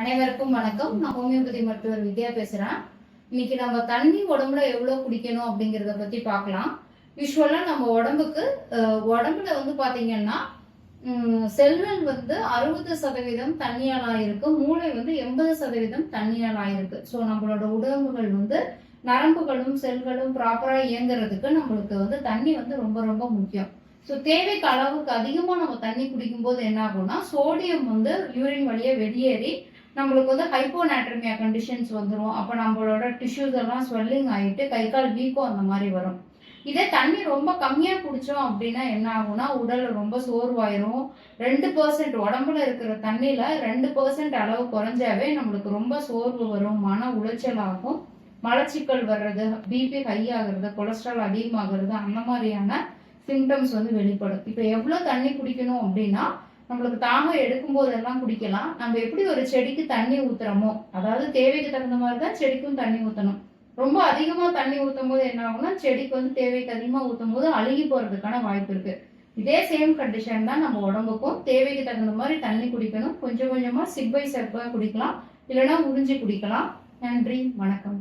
அனைவருக்கும் வணக்கம். நான் ஹோமியோபதி மருத்துவர் வித்யா பேசுறேன். இன்னைக்கு நம்ம தண்ணி உடம்புல எவ்வளவு குடிக்கணும் அப்படிங்கறத பத்தி பார்க்கலாம். யூஸ்வலா நம்ம உடம்புக்கு உடம்புல வந்து பாத்தீங்கன்னா செல்கள் வந்து அறுபது சதவீதம் தண்ணியால் ஆயிருக்கு. மூளை வந்து எண்பது சதவீதம் தண்ணியால் ஆயிருக்கு. ஸோ நம்மளோட உடம்புகள் வந்து நரம்புகளும் செல்களும் ப்ராப்பரா இயங்குறதுக்கு நம்மளுக்கு வந்து தண்ணி வந்து ரொம்ப ரொம்ப முக்கியம். ஸோ தேவைக்கு அளவுக்கு அதிகமாக நம்ம தண்ணி குடிக்கும்போது என்ன ஆகும்னா சோடியம் வந்து யூரின் வழியை வெளியேறி நம்மளுக்கு வந்து ஹைப்போநாட்ரமியா கண்டிஷன்ஸ் வந்துடும் அப்போ நம்மளோட டிஷ்யூஸ் எல்லாம் ஸ்வெல்லிங் ஆகிட்டு கை கால் வீக்கம் அந்த மாதிரி வரும். இதே தண்ணி ரொம்ப கம்மியாக குடித்தோம் அப்படின்னா என்ன ஆகும்னா உடல் ரொம்ப சோர்வாயிரும். ரெண்டு பர்சன்ட் உடம்புல இருக்கிற தண்ணியில் ரெண்டு பர்சன்ட் அளவு குறைஞ்சாவே நம்மளுக்கு ரொம்ப சோர்வு வரும் மன உளைச்சல் ஆகும். மலச்சிக்கல் வர்றது பிபி ஹை ஆகுறது கொலஸ்ட்ரால் அதிகமாகிறது அந்த மாதிரியான சிம்டம்ஸ் வந்து வெளிப்படும். இப்போ எவ்வளோ தண்ணி குடிக்கணும் அப்படின்னா நம்மளுக்கு தாகம் எடுக்கும் போதெல்லாம் குடிக்கலாம். நம்ம எப்படி ஒரு செடிக்கு தண்ணி ஊத்துறோமோ அதாவது தேவைக்கு தகுந்த மாதிரி தான் செடிக்கும் தண்ணி ஊற்றணும் ரொம்ப அதிகமாக தண்ணி ஊற்றும் போது என்ன ஆகும்னா செடிக்கு வந்து தேவைக்கு அதிகமாக ஊற்றும் போது அழுகி போகிறதுக்கான வாய்ப்பு இருக்கு. இதே சேம் கண்டிஷன் தான் நம்ம உடம்புக்கும் தேவைக்கு தகுந்த மாதிரி தண்ணி குடிக்கணும். கொஞ்சம் கொஞ்சமாக சிப் பை சிப்பாக குடிக்கலாம். இல்லைன்னா உறிஞ்சி குடிக்கலாம். நன்றி வணக்கம்.